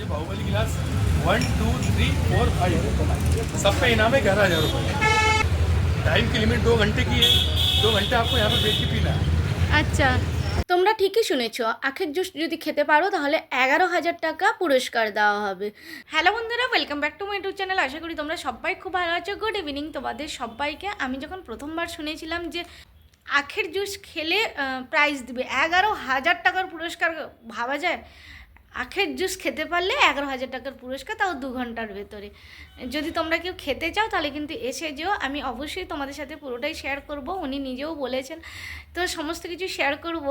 ये बाहुबली गिलास one two three four five सब पे इनाम है ग्यारह हज़ार रुपये टाइम की लिमिट दो घंटे की है दो घंटे आपको यहाँ पर बैठ के पीना है আচ্ছা তোমরা ঠিকই শুনেছ আখের জুস যদি খেতে পারো তাহলে এগারো হাজার টাকা পুরস্কার দেওয়া হবে হ্যালো বন্ধুরা welcome back to my YouTube channel আশা করি তোমরা সবাই খুব ভালো আছো গুড ইভিনিং তোমাদের সবাইকে আমি যখন প্রথমবার শুনেছিলাম যে আখের জুস খেলে প্রাইজ দিবে এগারো হাজার টাকার পুরস্কার ভাবা যায় আখের জুস খেতে পারলে এগারো হাজার টাকার পুরস্কার, তাও দু ঘণ্টার ভেতরে। যদি তোমরা কেউ খেতে চাও, তাহলে কিন্তু এসে যেও। আমি অবশ্যই তোমাদের সাথে পুরোটাই শেয়ার করব, উনি নিজেও বলেছেন। তো সমস্ত কিছু শেয়ার করব।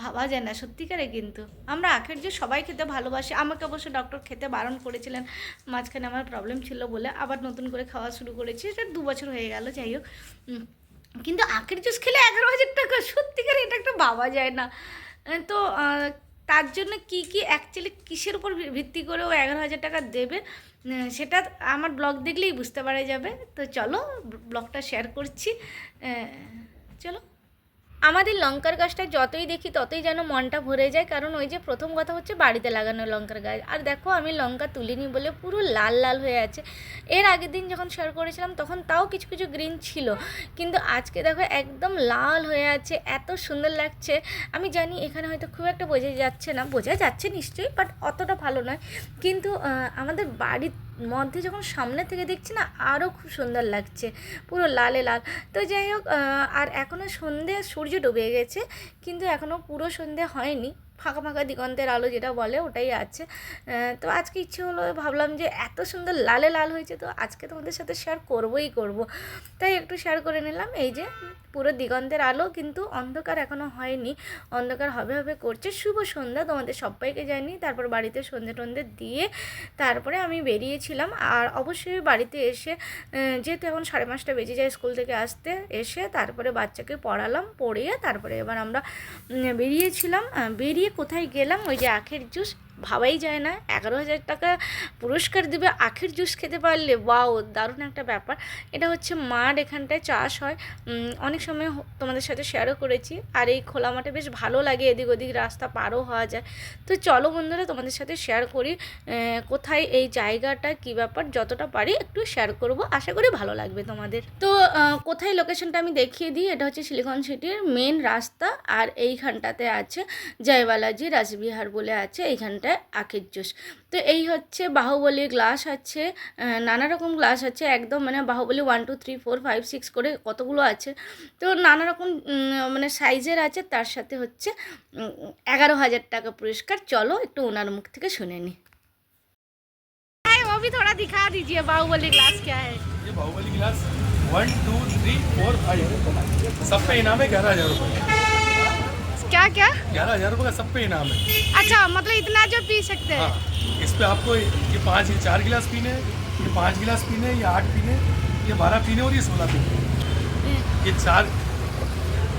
ভাবা যায় না, সত্যিকারে কিন্তু। আমরা আখের জুস সবাই খেতে ভালোবাসি। আমাকে অবশ্য ডক্টর খেতে বারণ করেছিলেন। মাঝখানে আমার প্রবলেম ছিল বলে আবার নতুন করে খাওয়া শুরু করেছি। এটা দু বছর হয়ে গেল, যাই হোক। কিন্তু আখের জুস খেলে এগারো হাজার টাকা, সত্যিকারে এটা একটা ভাবা যায় না। তো তার জন্য কি কি অ্যাকচুয়ালি কিসের উপর ভিত্তি করে ও এগারো হাজার টাকা দেবে সেটা আমার ব্লগ দেখলেই বুঝতে পারা যাবে। তো চলো ব্লগটা শেয়ার করছি। চলো। আমাদের লঙ্কার গাছটা যতই দেখি, ততই যেন মনটা ভরে যায়। কারণ ওই যে প্রথম কথা হচ্ছে বাড়িতে লাগানো লঙ্কার গাছ। আর দেখো, আমি লঙ্কা তুলিনি বলে পুরো লাল লাল হয়ে আছে। এর আগের দিন যখন শেয়ার করেছিলাম, তখন তাও কিছু কিছু গ্রিন ছিল। কিন্তু আজকে দেখো, একদম লাল হয়ে আছে। এত সুন্দর লাগছে। আমি জানি এখানে হয়তো খুব একটা বোঝা যাচ্ছে না। বোঝা যাচ্ছে নিশ্চয়ই বাট অতটা ভালো নয়। কিন্তু আমাদের বাড়ির মধ্যে যখন সামনে থেকে দেখছি না আরও খুব সুন্দর লাগছে, পুরো লালে লাল। তো যাই হোক আর এখনও সন্ধে, সূর্য ডুবে গেছে, কিন্তু এখনও পুরো সন্ধে হয়নি। ফাঁকা ফাঁকা দিগন্তের আলো যেটা বলে, ওটাই আছে। তো আজকে ইচ্ছে হলো, ভাবলাম যে এত সুন্দর লালে লাল হয়েছে, তো আজকে তোমাদের সাথে শেয়ার করবোই করব। তাই একটু শেয়ার করে নিলাম, এই যে পুরো দিগন্তের আলো কিন্তু অন্ধকার এখনও হয়নি, অন্ধকার হবে হবে করছে। শুভ সন্ধ্যা, তোমাদের সবাইকে জানি তারপর বাড়িতে সন্ধে টন্ধে দিয়ে তারপরে আমি বেরিয়েছিলাম। আর অবশ্যই বাড়িতে এসে যেহেতু এখন সাড়ে পাঁচটা বেজে যায় স্কুল থেকে আসতে, এসে তারপরে বাচ্চাকে পড়ালাম, পড়িয়ে তারপরে এবার আমরা বেরিয়েছিলাম। বেরিয়ে কোথায় গেলাম? ওই যে আখের জুস ভাবাই যায় না। এগারো হাজার টাকা পুরস্কার দেবে, আখের জুস খেতে পারলে। ওয়াও, দারুণ একটা ব্যাপার। এটা হচ্ছে মাঠ এখানটায় চাষ হয়। অনেক সময় তোমাদের সাথে শেয়ারও করেছি। আর এই খোলা মাঠে বেশ ভালো লাগে, এদিক ওদিক রাস্তা পারও হওয়া যায়। তো চলো বন্ধুরা, তোমাদের সাথে শেয়ার করি কোথায় এই জায়গাটা, কি ব্যাপার, যতটা পারি একটু শেয়ার করব। আশা করি ভালো লাগবে তোমাদের। তো কোথায় লোকেশনটা আমি দেখিয়ে দিই, এটা হচ্ছে সিলিকন সিটির মেন রাস্তা। আর এইখানটাতে আছে, জয়বালাজি রাজবিহার বলে আছে এইখানটায় আখের জুস তো এই হচ্ছে বাহুবলী গ্লাস আছে আহ, নানা রকম গ্লাস আছে একদম মানে Baahubali one two three four five six করে কতগুলো আছে তো নানা রকম উম, মানে সাইজের আছে তার সাথে হচ্ছে উম, এগারো হাজার টাকা পুরস্কার চলো একটু ওনার মুখ থেকে শুনে নি वो भी थोड़ा दिखा दीजिए बाहुबली ग्लास क्या है ये बाहुबली गिलास one two three four five सब पे इनाम है ग्यारह हज़ार रुपये क्या? क्या ग्यारह हज़ार रुपये का सब पे इनाम है। अच्छा मतलब इतना जो पी सकते हैं। हाँ इस पे आपको ये पाँच ये चार गिलास पीने ये पाँच गिलास पीने ये आठ पीने ये बारह पीने और ये सोलह पीने। ये चार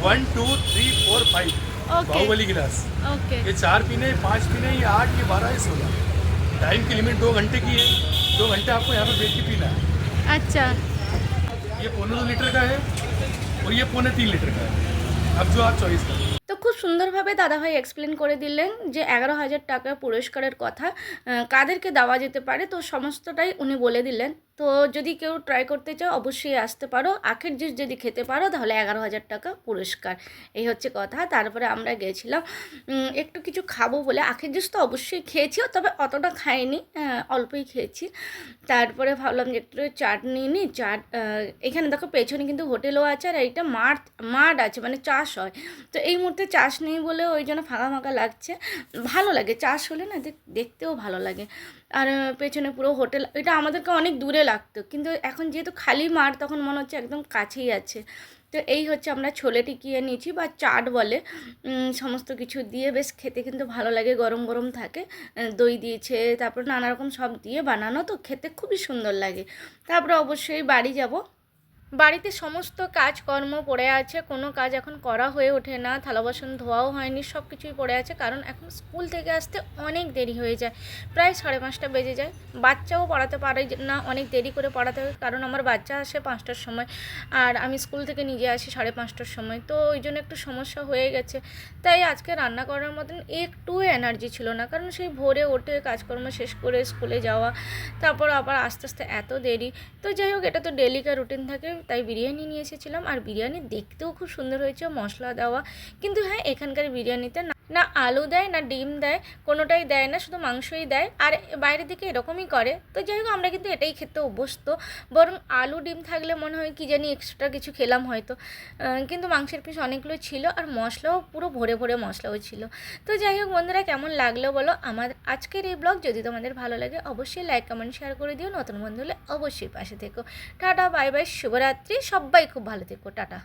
one two three four five Baahubali गिलास। ओके ये चार पीने पाँच पीने ये आठ ये बारह ये सोलह। टाइम की लिमिट दो घंटे की है। दो घंटे आपको यहाँ पर बैठ के पीना है। अच्छा। ये पौने दो लीटर का है और ये पौने तीन लीटर का है। अब जो आप चॉइस करें। খুব সুন্দরভাবে দাদাভাই এক্সপ্লেন করে দিলেন যে এগারো হাজার টাকা পুরস্কারের কথা কাদেরকে দেওয়া যেতে পারে? তো সমস্তটাই উনি বলে দিলেন। তো যদি কেউ ট্রাই করতে চাও, অবশ্যই আসতে পারো। আখের জুস যদি খেতে পারো, তাহলে এগারো হাজার টাকা পুরস্কার। এই হচ্ছে কথা। তারপরে আমরা গেছিলাম একটু কিছু খাব বলে। আখের জুস তো অবশ্যই খেয়েছিও, তবে অতটা খাইনি। অল্পই খেয়েছি। তারপরে ভাবলাম যে একটু চাট নিয়ে নিই। চাট এখানে দেখো পেছনে কিন্তু হোটেলও আছে আর এইটা মাঠ মাঠ আছে মানে চাষ হয়। তো এই মুহূর্তে চাষ নেই বলে ওই জন্য ফাঁকা ফাঁকা লাগছে। ভালো লাগে, চাষ হলে না দেখ- দেখতেও ভালো লাগে। আর পেছনে পুরো হোটেল, এটা আমাদেরকে অনেক দূরে লাগতো। কিন্তু এখন যেহেতু খালি মার তখন মনে হচ্ছে একদম কাছেই আছে। তো এই হচ্ছে আমরা ছোলে টিকিয়ে নিয়েছি বা চাট বলে। সমস্ত কিছু দিয়ে বেশ খেতে কিন্তু ভালো লাগে, গরম গরম থাকে। দই দিয়েছে, তারপর নানা রকম সব দিয়ে বানানো, তো খেতে খুবই সুন্দর লাগে। তারপরে অবশ্যই বাড়ি যাব। বাড়িতে সমস্ত কাজকর্ম পড়ে আছে, কোনো কাজ এখন করা হয়ে ওঠে না, থালা বাসন ধোয়াও হয়নি সব কিছুই পড়ে আছে, কারণ এখন স্কুল থেকে আসতে অনেক দেরি হয়ে যায়, প্রায় সাড়ে পাঁচটা বেজে যায়, বাচ্চাও পড়াতে পারে না, অনেক দেরি করে পড়াতে হয়, কারণ আমার বাচ্চা আসে পাঁচটার সময়, আর আমি স্কুল থেকে নিজে আসি সাড়ে পাঁচটার সময়, তো ওই জন্য একটু সমস্যা হয়ে গেছে, তাই আজকে রান্না করার মতন একটু এনার্জি ছিল না, কারণ সেই ভোরে ওঠে কাজকর্ম শেষ করে স্কুলে যাওয়া, তারপর আবার আস্তে আস্তে এত দেরি, তো যাই হোক, এটা তো ডেলিকার রুটিন থাকে তাই বিরিয়ানি নিয়ে এসেছিলাম। আর বিরিয়ানি দেখতেও খুব সুন্দর হয়েছে, মশলা দেওয়া। কিন্তু হ্যাঁ এখানকার বিরিয়ানিতে না আলু দেয়, না ডিম দেয়, কোনোটাই দেয় না, শুধু মাংসই দেয়। আর বাইরের দিকে এরকমই করে। তো যাই হোক, আমরা কিন্তু এটাই খেতে অভ্যস্ত। বরং আলু, ডিম থাকলে মনে হয় কি জানি এক্সট্রা কিছু খেলাম হয়তো। কিন্তু মাংসের পিস অনেকগুলো ছিল আর মশলাও পুরো ভরে ভরে মশলাও ছিল। তো যাই হোক বন্ধুরা, কেমন লাগল বলো? আমার আজকের এই ব্লগ যদি তোমাদের ভালো লাগে, অবশ্যই লাইক কমেন্ট শেয়ার করে দিও। নতুন বন্ধু হলে অবশ্যই পাশে থেকো। টাটা বাই বাই শুভরাত্রি। সবাই খুব ভালো থেকো। টাটা।